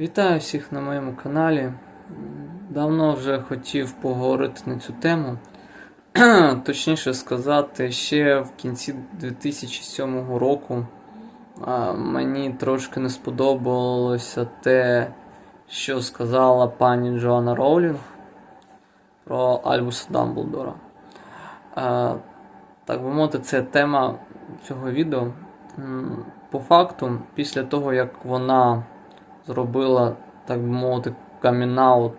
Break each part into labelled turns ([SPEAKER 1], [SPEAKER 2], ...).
[SPEAKER 1] Вітаю всіх на моєму каналі. Давно вже хотів поговорити на цю тему. Точніше сказати, ще в кінці 2007 року мені трошки не сподобалося те, що сказала пані Джоанна Роулінг про Альбуса Дамблдора. Так би мовити, це тема цього відео. По факту, після того, як вона зробила, так би мовити, камінаут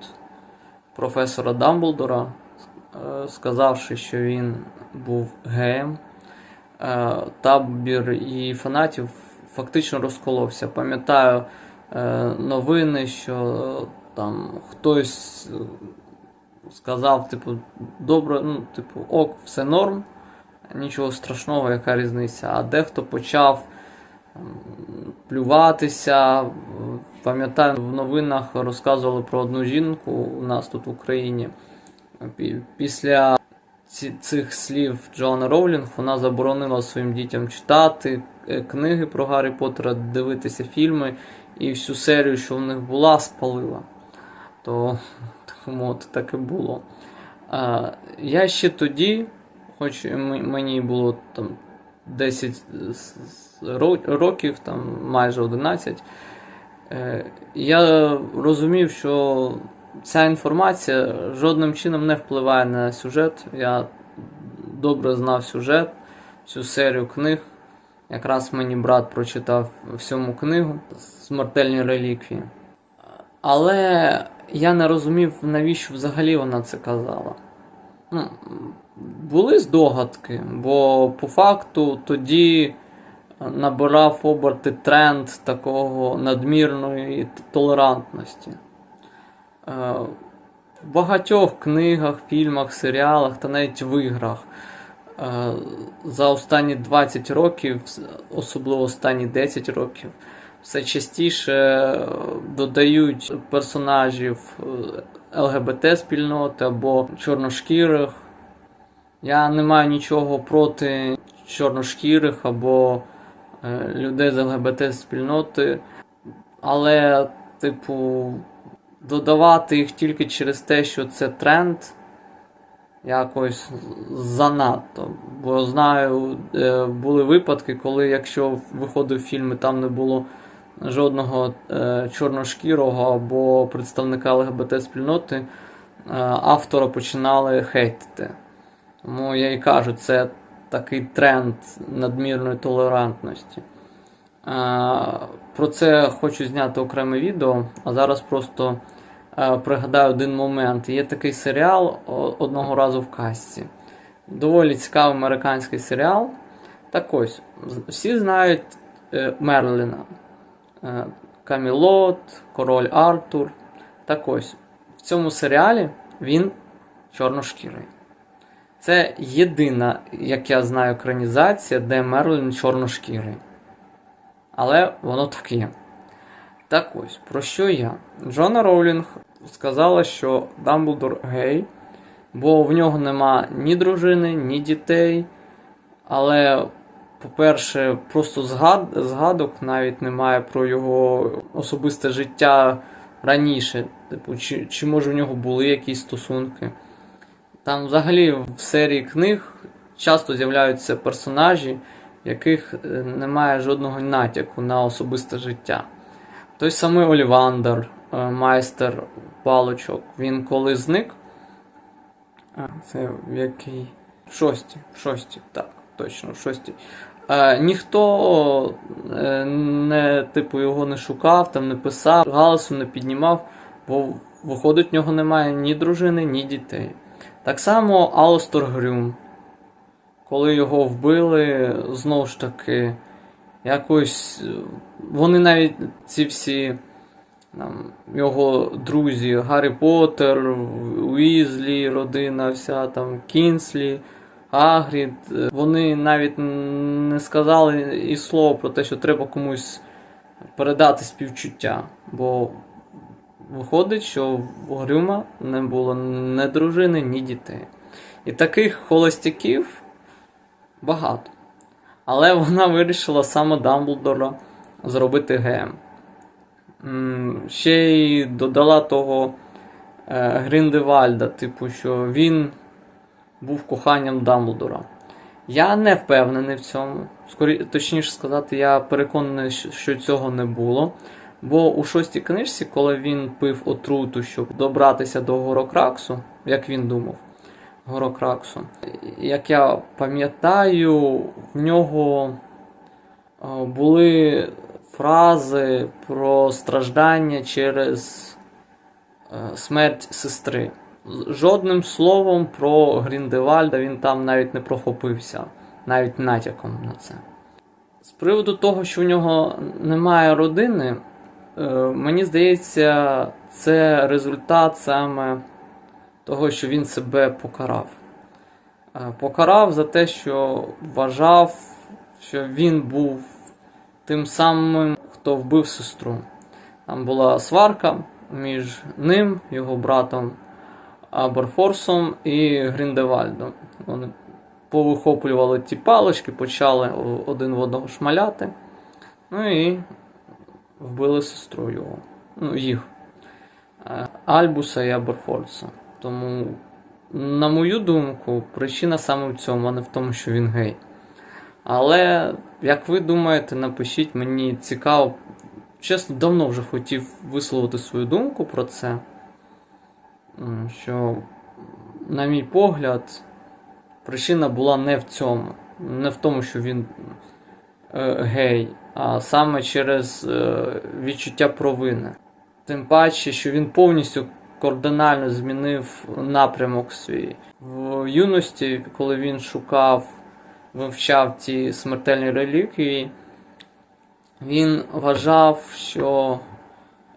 [SPEAKER 1] професора Дамблдора, е, сказавши, що він був геєм. Е, Табір і фанатів фактично розколовся. Пам'ятаю е, новини, що там хтось сказав, типу, добре, ну, типу, ок, все норм, нічого страшного, яка різниця. А дехто почав плюватися. Пам'ятаю, в новинах розказували про одну жінку у нас тут в Україні. Після цих слів Джоанна Роулінг вона заборонила своїм дітям читати е, книги про Гаррі Поттера, дивитися фільми і всю серію, що в них була, спалила. То так мовити, так і було. А, я ще тоді, хоч мені було там 10 з- з- ро- років, там майже 11, е, я розумів, що ця інформація жодним чином не впливає на сюжет. Я добре знав сюжет, всю серію книг. Якраз мені брат прочитав всьому книгу Смертельні реліквії. Але я не розумів, навіщо взагалі вона це казала. Ну, були здогадки, бо по факту тоді набирав оберти тренд такого надмірної толерантності. Е, В багатьох книгах, фільмах, серіалах та навіть в іграх е, за останні 20 років, особливо останні 10 років, все частіше е, додають персонажів ЛГБТ-спільноти або чорношкірих. Я не маю нічого проти чорношкірих або людей з ЛГБТ-спільноти, але, типу, додавати їх тільки через те, що це тренд, якось занадто. Бо знаю, е, були випадки, коли якщо виходив фільм і там не було жодного е, чорношкірого або представника ЛГБТ-спільноти, е, автора починали хейтити. Тому я і кажу, це такий тренд надмірної толерантності. Про це хочу зняти окреме відео, а зараз просто е, пригадаю один момент. Є такий серіал одного разу в касті. Доволі цікавий американський серіал. Так ось, всі знають е, Мерліна. Е, Камілот, Король Артур. Так ось, в цьому серіалі він чорношкірий. Це єдина, як я знаю, екранізація, де Мерлін чорношкірий. Але воно так є. Так ось, про що я? Джона Роулінг сказала, що Дамблдор гей, бо в нього нема ні дружини, ні дітей. Але, по-перше, просто згад... згадок навіть немає про його особисте життя раніше. Типу, чи, чи може в нього були якісь стосунки. Там взагалі в серії книг часто з'являються персонажі, яких е, немає жодного натяку на особисте життя. Той самий Олівандер, е, майстер паличок, він коли зник. А, це в який? В шостій, в шостій, так, точно, в шостій. Е, ніхто е, не, типу, його не шукав, там не писав, галасу не піднімав, бо виходить, в нього немає ні дружини, ні дітей. Так само Алостор Грюм. Коли його вбили, знову ж таки, якось е, вони навіть ці всі там, його друзі, Гаррі Поттер, Уізлі, родина, вся там Кінслі, Агрід, е, вони навіть не сказали і слова про те, що треба комусь передати співчуття. Бо виходить, що в Грюма не було ні дружини, ні дітей. І таких холостяків багато. Але вона вирішила саме Дамблдора зробити геєм. ще й додала того е, Гриндевальда, типу, що він був коханням Дамблдора. Я не впевнений в цьому. Скорі, точніше сказати, я переконаний, що цього не було. Бо у шостій книжці, коли він пив отруту, щоб добратися до Горокраксу, як він думав, Горокраксу, як я пам'ятаю, в нього були фрази про страждання через е, смерть сестри. Жодним словом про Гріндевальда він там навіть не прохопився, навіть натяком на це. З приводу того, що в нього немає родини, мені здається, це результат саме того, що він себе покарав. Е, Покарав за те, що вважав, що він був тим самим, хто вбив сестру. Там була сварка між ним, його братом Аберфорсом і Гріндевальдом. Вони повихоплювали ті палички, почали один в одного шмаляти. Ну і вбили сестру його. Ну, їх. Е, Альбуса і Аберфорса. Тому, на мою думку, причина саме в цьому, а не в тому, що він гей. Але, як ви думаєте, напишіть, мені цікаво. Чесно, давно вже хотів висловити свою думку про це. Що, на мій погляд, причина була не в цьому. Не в тому, що він е, гей, а саме через е, відчуття провини. Тим паче, що він повністю кардинально змінив напрямок свій. В юності, коли він шукав, вивчав ті смертельні реліквії, він вважав, що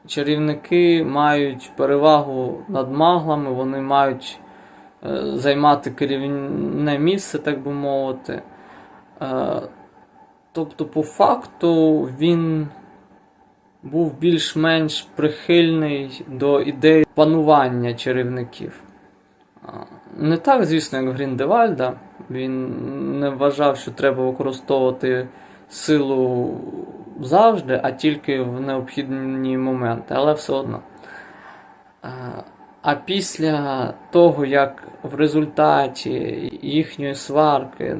[SPEAKER 1] чарівники мають перевагу над маглами, вони мають е, займати керівне місце, так би мовити. Тобто, по факту, він був більш-менш прихильний до ідеї панування чарівників. Не так, звісно, як Гріндевальда. Він не вважав, що треба використовувати силу завжди, а тільки в необхідні моменти, але все одно. А після того, як в результаті їхньої сварки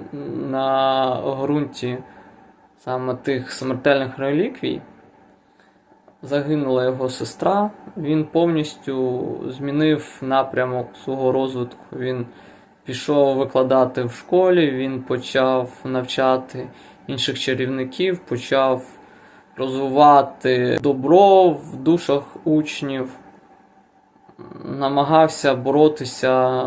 [SPEAKER 1] на ґрунті саме тих смертельних реліквій, загинула його сестра, він повністю змінив напрямок свого розвитку. Він пішов викладати в школі, він почав навчати інших чарівників, почав розвивати добро в душах учнів, намагався боротися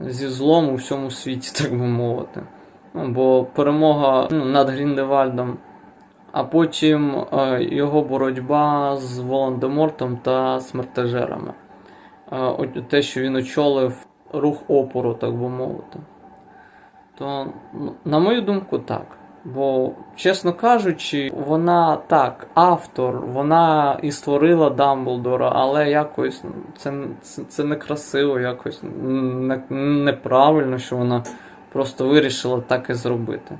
[SPEAKER 1] зі злом у всьому світі, так би мовити. Ну, бо перемога ну, над Гріндевальдом а потім е, його боротьба з Волан-де-Мортом та смертежерами. Е, те, що він очолив рух опору, так би мовити. То, на мою думку, так. Бо, чесно кажучи, вона так, автор, вона і створила Дамблдора, але якось ну, це, це, це некрасиво, якось не, неправильно, що вона просто вирішила так і зробити.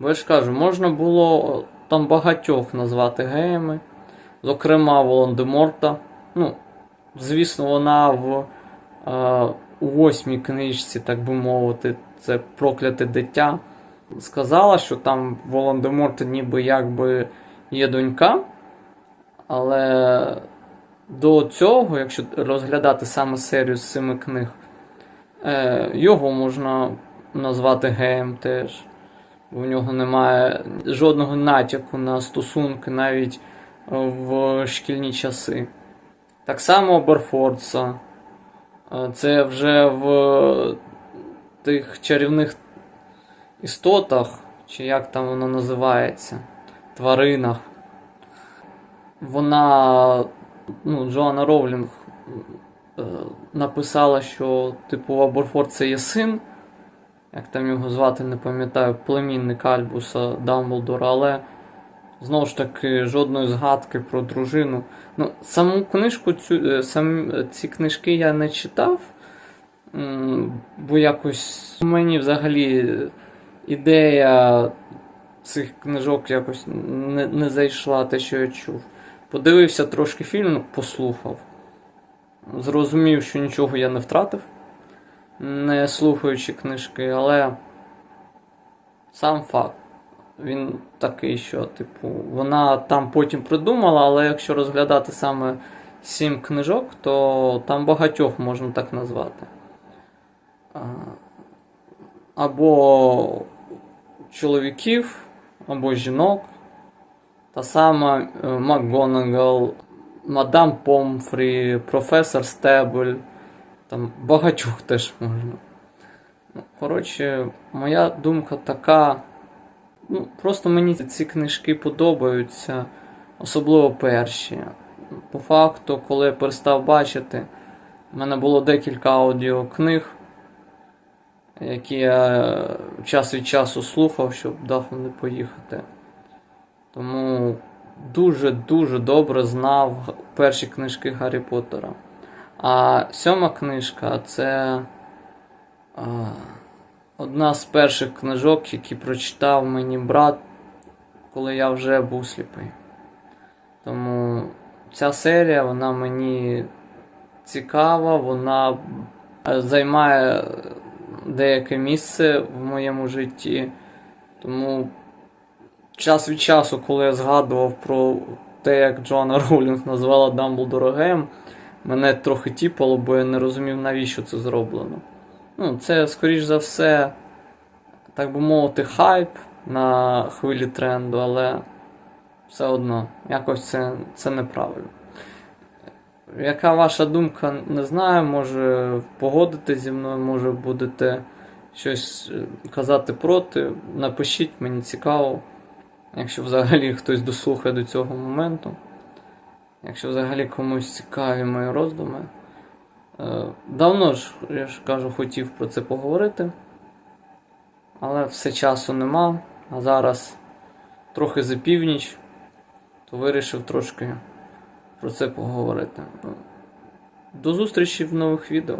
[SPEAKER 1] Бо я ж кажу, можна було там багатьох назвати геями, зокрема Волан-де-Морта. Ну, звісно, вона в е, восьмій книжці, так би мовити, це прокляте дитя. Сказала, що там Волан-де-Морта ніби якби є донька, але до цього, якщо розглядати саме серію з цими книг, е, його можна назвати геєм теж. У нього немає жодного натяку на стосунки навіть в шкільні часи. Так само Берфордса. Це вже в тих чарівних істотах, чи як там воно називається, тваринах. Вона, ну, Джоанна Роулінг е, написала, що типу Аберфорд це є син як там його звати, не пам'ятаю, племінник Альбуса Дамблдора, але знову ж таки жодної згадки про дружину. Ну, Саму книжку, цю, е, сам, ці книжки я не читав, бо якось мені взагалі ідея цих книжок якось не, не зайшла те, що я чув. Подивився трошки фільм, послухав. Зрозумів, що нічого я не втратив, не слухаючи книжки, але сам факт. Він такий, що, типу, вона там потім придумала, але якщо розглядати саме сім книжок, то там багатьох можна так назвати. Або чоловіків, або жінок. Та сама е, МакГонагал, Мадам Помфрі, професор Стебль, там багатьох теж можна. Ну, Коротше, моя думка така. Ну, просто мені ці книжки подобаються, особливо перші. По факту, коли я перестав бачити, в мене було декілька аудіокниг, які я час від часу слухав, щоб дахом не поїхати. Тому дуже-дуже добре знав перші книжки Гаррі Поттера. А сьома книжка це а, одна з перших книжок, які прочитав мені брат, коли я вже був сліпий. Тому ця серія вона мені цікава, вона займає деяке місце в моєму житті. Тому час від часу, коли я згадував про те, як Джоанна Роулінг назвала Дамблдора геєм, мене трохи тіпало, бо я не розумів, навіщо це зроблено. Ну, це, скоріш за все, так би мовити, хайп на хвилі тренду, але все одно, якось це, це неправильно. Яка ваша думка, не знаю, може погодитесь зі мною, може будете щось е, казати проти. Напишіть, мені цікаво, якщо взагалі хтось дослухає до цього моменту. Якщо взагалі комусь цікаві мої роздуми. Е, Давно ж, я ж кажу, хотів про це поговорити, але все часу нема, а зараз трохи за північ, то вирішив трошки про це поговорити. До зустрічі в нових відео.